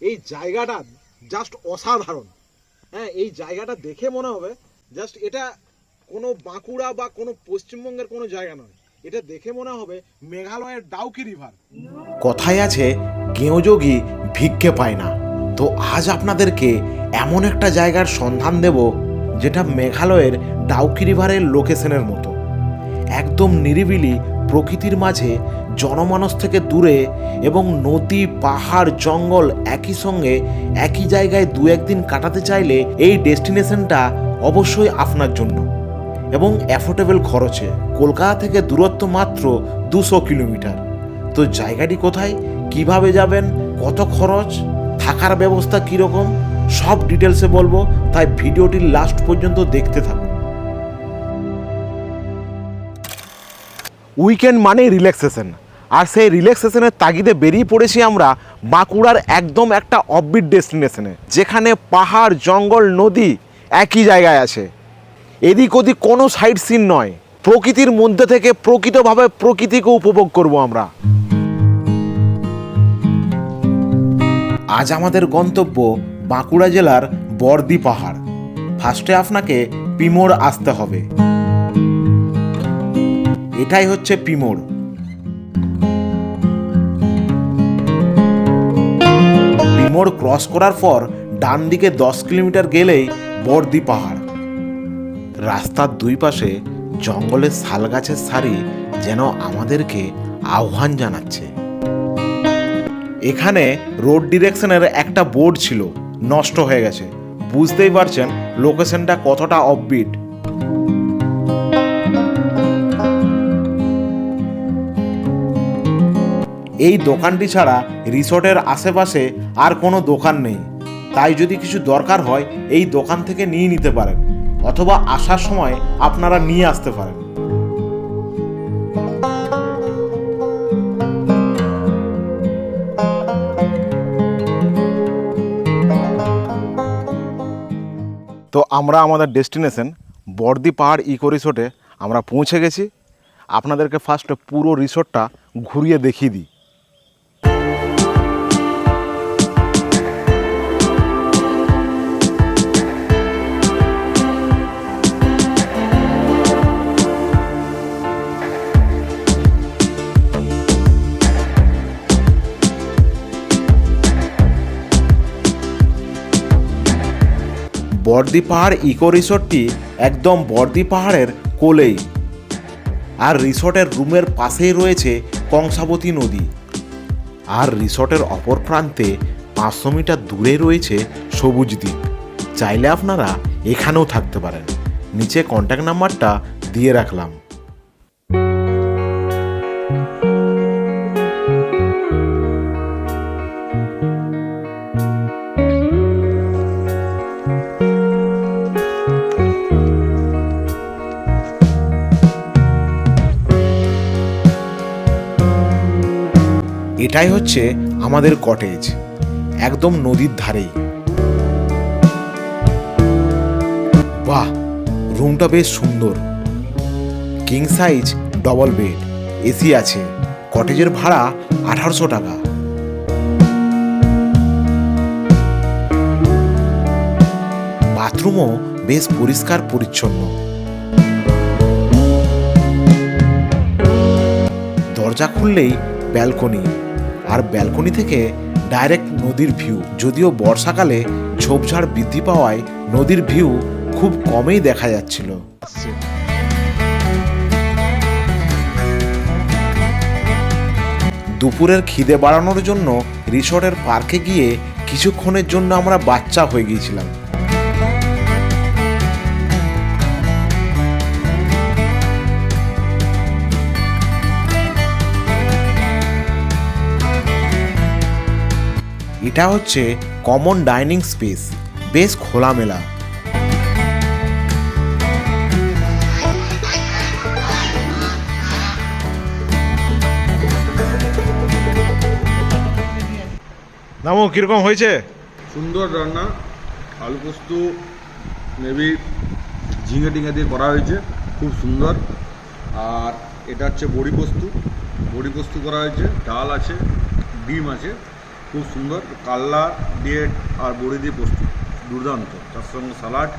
এই জায়গাটা জাস্ট অসাধারণ। হ্যাঁ এই জায়গাটা দেখে মনে হবে জাস্ট এটা কোনো বাঁকুড়া বা কোনো পশ্চিমবঙ্গের কোনো জায়গা নয়। এটা দেখে মনে হবে মেঘালয়ের ডাউকি রিভার কথায় আছে গেঁয়োযোগী ভিক্ষে পায় না। তো আজ আপনাদেরকে এমন একটা জায়গার সন্ধান দেব, যেটা মেঘালয়ের ডাউকি রিভারের লোকেশনের মতো। একদম নিরিবিলি প্রকৃতির মাঝে জনমানস থেকে দূরে এবং নদী, পাহাড়, জঙ্গল একই সঙ্গে একই জায়গায় দু একদিন কাটাতে চাইলে এই ডেস্টিনেশনটা অবশ্যই আপনার জন্য। এবং অ্যাফোর্ডেবল খরচে। কলকাতা থেকে দূরত্ব মাত্র দুশো কিলোমিটার। তো জায়গাটি কোথায়? কীভাবে যাবেন? কত খরচ? থাকার ব্যবস্থা কীরকম? সব ডিটেলসে বলব। তাই ভিডিওটি লাস্ট পর্যন্ত দেখতে থাকুন। উইকেন্ড মানে রিল্যাক্সেশন আর সেই রিল্যাক্সেশনের তাগিদে বেরিয়ে পড়েছি আমরা বাঁকুড়ার একদম একটা অফবিট ডেস্টিনেশনে যেখানে পাহাড়, জঙ্গল, নদী একই জায়গায় আছে। এদিক ওদিক কোনো সাইড সিন নয়। প্রকৃতির মধ্যে থেকে প্রকৃতভাবে প্রকৃতিকে উপভোগ করব আমরা। আজ আমাদের গন্তব্য বাঁকুড়া জেলার বর্দি পাহাড়। ফার্স্টে আপনাকে পিমোর আসতে হবে। এটাই হচ্ছে পিমোর পিমোর ক্রস করার পর ডান দিকে দশ কিলোমিটার গেলেই বর্দি পাহাড়। রাস্তার দুই পাশে জঙ্গলের শাল গাছের সারি যেন আমাদেরকে আহ্বান জানাচ্ছে। এখানে রোড ডিরেকশনের একটা বোর্ড ছিল, নষ্ট হয়ে গেছে। বুঝতেই পারছেন, লোকেশনটা কতটা অফবিট এই দোকানটি ছাড়া রিসোর্টের আশেপাশে আর কোনো দোকান নেই। তাই যদি কিছু দরকার হয়, এই দোকান থেকে নিয়ে নিতে পারেন, অথবা আসার সময় আপনারা নিয়ে আসতে পারেন। তো আমরা আমাদের ডেস্টিনেশন বর্দি পাহাড় ইকো রিসোর্টে আমরা পৌঁছে গেছি। আপনাদেরকে ফার্স্ট পুরো রিসোর্টটা ঘুরিয়ে দেখিয়ে দিই। বর্দি পাহাড় ইকো রিসোর্টটি একদম বর্দি পাহাড়ের কোলেই। আর রিসোর্টের রুমের পাশেই রয়েছে কংসাবতী নদী। আর রিসোর্টের অপর প্রান্তে পাঁচশো মিটার দূরে রয়েছে সবুজ দ্বীপ। চাইলে আপনারা এখানেও থাকতে পারেন। নিচে কন্ট্যাক্ট নাম্বারটা দিয়ে রাখলাম। এটাই হচ্ছে আমাদের কটেজ একদম নদীর ধারেই। বাহ রুমটা বেশ সুন্দর। King size double bed AC আছে কটেজের ভাড়া আঠারোশো টাকা। বাথরুমও বেশ পরিষ্কার পরিচ্ছন্ন। দরজা খুললেই ব্যালকনি আর ব্যালকনি থেকে ডাইরেক্ট নদীর ভিউ, যদিও বর্ষাকালে ঝোপঝাড় বৃদ্ধি পাওয়ায় নদীর ভিউ খুব কমই দেখা যাচ্ছিল। দুপুরের খিদে বাড়ানোর জন্য রিসর্টের পার্কে গিয়ে কিছুক্ষণের জন্য আমরা বাচ্চা হয়ে গিয়েছিলাম। এটা হচ্ছে কমন ডাইনিং স্পেস বেশ খোলামেলা। নামো কীরকম হয়েছে? সুন্দর রান্না আলু পোস্ত মেবি ঝিঙে টিঙে দিয়ে করা হয়েছে খুব সুন্দর। আর এটা হচ্ছে বড়ি পোস্ত। বড়ি পোস্ত করা হয়েছে ডাল আছে ডিম আছে। খুব সুন্দর। কাল্লা দিয়ে আর বড়ি দিয়ে প্রস্তুত। দুর্দান্ত। তার সঙ্গে স্যালাড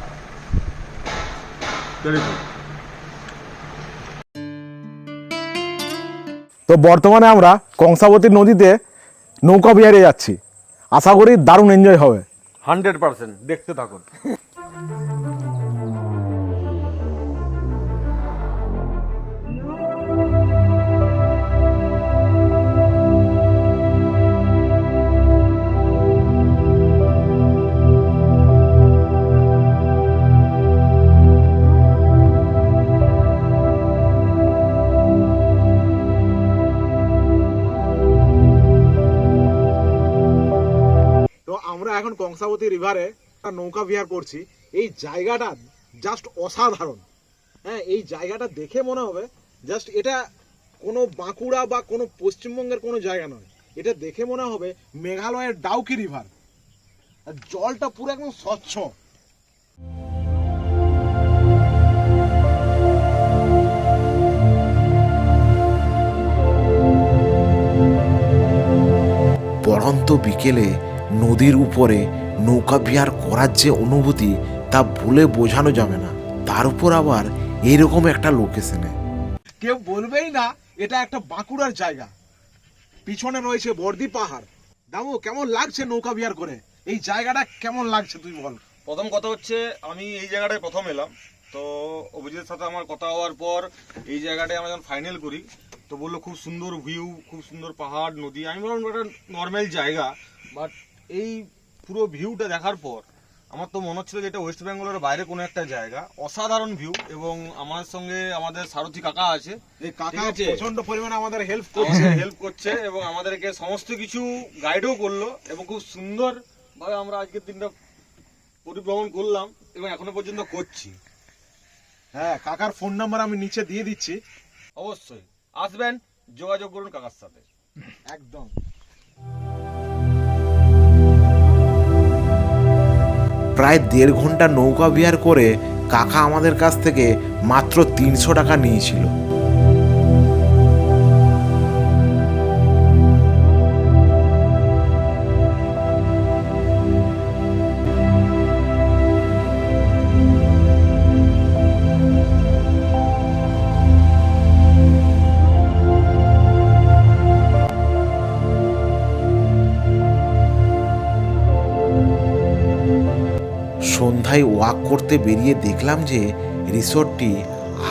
টেলিফোন তো বর্তমানে আমরা কংসাবতী নদীতে নৌকা বিহারে যাচ্ছি। আশা করি দারুণ এনজয় হবে। Hundred percent. দেখতে থাকুন। আমরা এখন কংসাবতী রিভারে নৌকা বিহার করছি। এই জায়গাটা জাস্ট অসাধারণ। হ্যাঁ এই জায়গাটা দেখে মনে হবে জাস্ট এটা কোনো বাঁকুড়া বা কোনো পশ্চিমবঙ্গের কোনো জায়গা নয়। এটা দেখে মনে হবে মেঘালয়ের ডাউকি রিভার। আর জলটা পুরো একদম স্বচ্ছ। পড়ন্ত বিকেলে নদীর উপরে নৌকা বিহার করার যে অনুভূতি তা ভুলে বোঝানো যাবে না। তার উপর আবার এরকম একটা লোকেশনে কেউ বলবেই না এটা একটা বাঁকুড়ার জায়গা। পিছনে রয়েছে বর্দি পাহাড়। দামু কেমন লাগছে নৌকা বিহার করে? এই জায়গাটা কেমন লাগছে তুই বল। প্রথম কথা হচ্ছে আমি এই জায়গাটায় প্রথম এলাম। তো অভিজিতের সাথে আমার কথা হওয়ার পর এই জায়গাটায় আমরা যখন ফাইনাল করি তো বলল খুব সুন্দর ভিউ খুব সুন্দর পাহাড় নদী। আমি বললাম একটা নর্মাল জায়গা বাট এই পুরো ভিউটা দেখার পর আমার তো মনে হচ্ছিল যে এটা ওয়েস্ট বেঙ্গলের বাইরে কোনো একটা জায়গা। অসাধারণ ভিউ এবং আমার সঙ্গে আমাদের সারথী কাকা আছে। এই কাকা আছে। প্রচণ্ড পরিমাণে আমাদের হেল্প করছে করছে। হেল্প করছে এবং আমাদেরকে সমস্ত কিছু গাইডও করল এবং খুব সুন্দর ভাবে আমরা আজকের দিনটা পরিভ্রমণ করলাম এবং এখনও পর্যন্ত করছি। হ্যাঁ কাকার ফোন নাম্বার আমি নিচে দিয়ে দিচ্ছি। অবশ্যই। আসবেন যোগাযোগ করুন কাকার সাথে। একদম। প্রায় দেড় ঘণ্টা নৌকা বিহার করে কাকা আমাদের কাছ থেকে মাত্র তিনশো টাকা নিয়েছিল। সন্ধ্যায় ওয়াক করতে বেরিয়ে দেখলাম যে রিসোর্টটি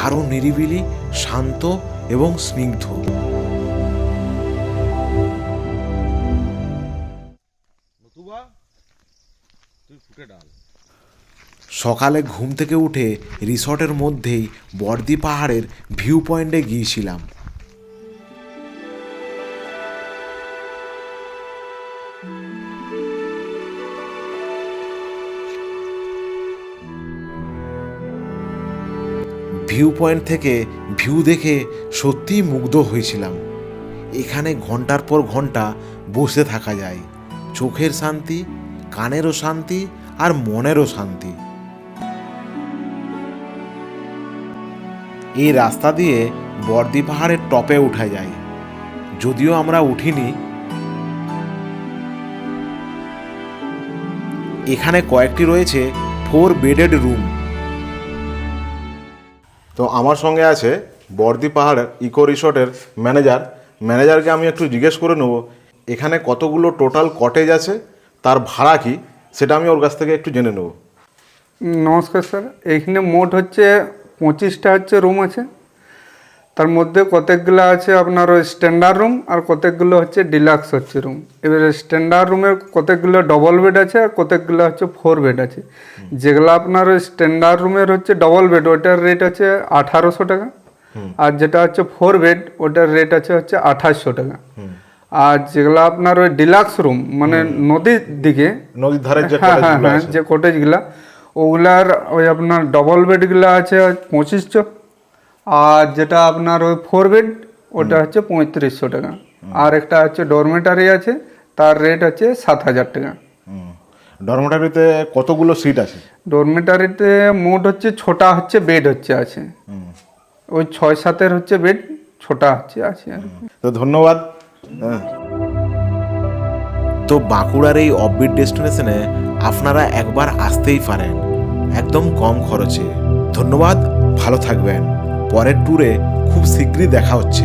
আরও নিরিবিলি শান্ত এবং স্নিগ্ধ। সকালে ঘুম থেকে উঠে রিসর্টের মধ্যেই বর্দি পাহাড়ের ভিউ পয়েন্টে গিয়েছিলাম। ভিউ পয়েন্ট থেকে ভিউ দেখে সত্যিই মুগ্ধ হয়েছিলাম। এখানে ঘণ্টার পর ঘণ্টা বসে থাকা যায়। চোখের শান্তি, কানেরও শান্তি আর মনেরও শান্তি। এই রাস্তা দিয়ে বর্দি পাহাড়ের টপে উঠা যায়। যদিও আমরা উঠিনি। এখানে কয়েকটি রয়েছে ফোর বেডেড রুম তো আমার সঙ্গে আছে বর্দি পাহাড়ের ইকো রিসর্টের ম্যানেজার। ম্যানেজারকে আমি একটু জিজ্ঞেস করে নেব, এখানে কতগুলো টোটাল কটেজ আছে, তার ভাড়া কি, সেটা আমি ওর কাছ থেকে একটু জেনে নেব। নমস্কার স্যার এইখানে মোট হচ্ছে পঁচিশটা হচ্ছে রুম আছে। তার মধ্যে কতকগুলো আছে আপনার ওই স্ট্যান্ডার্ড রুম আর কতকগুলো হচ্ছে ডিলাক্স হচ্ছে রুম এবারে স্ট্যান্ডার্ড রুমের কতকগুলো ডবল বেড আছে আর কতকগুলো হচ্ছে ফোর বেড আছে। যেগুলো আপনার ওই স্ট্যান্ডার্ড রুমের হচ্ছে ডবল বেড ওটার রেট আছে আঠারোশো টাকা। আর যেটা হচ্ছে ফোর বেড ওটার রেট আছে হচ্ছে আঠাশশো টাকা। আর যেগুলো আপনার ওই ডিলাক্স রুম মানে নদীর দিকে নদীর ধারে যে হ্যাঁ হ্যাঁ হ্যাঁ যে কটেজগুলা ওগুলার ওই আপনার ডবল বেডগুলো আছে পঁচিশশো। আর যেটা আপনার ওই ফোর বেড ওটা হচ্ছে পঁয়ত্রিশশো টাকা। আর একটা হচ্ছে ডরমেটারি আছে তার রেট হচ্ছে সাত হাজার টাকা। ডরমেটারিতে কতগুলো সিট আছে? ডরমেটারিতে মোট হচ্ছে ছোটা হচ্ছে বেড হচ্ছে আছে। ওই ছয় সাতের হচ্ছে বেড ছোটা হচ্ছে আছে আর তো ধন্যবাদ। হ্যাঁ। তো বাঁকুড়ার এই অববিট ডেস্টিনেশনে আপনারা একবার আসতেই পারেন একদম কম খরচে। ধন্যবাদ ভালো থাকবেন। পরের ট্যুরে খুব শীঘ্রই দেখা হচ্ছে।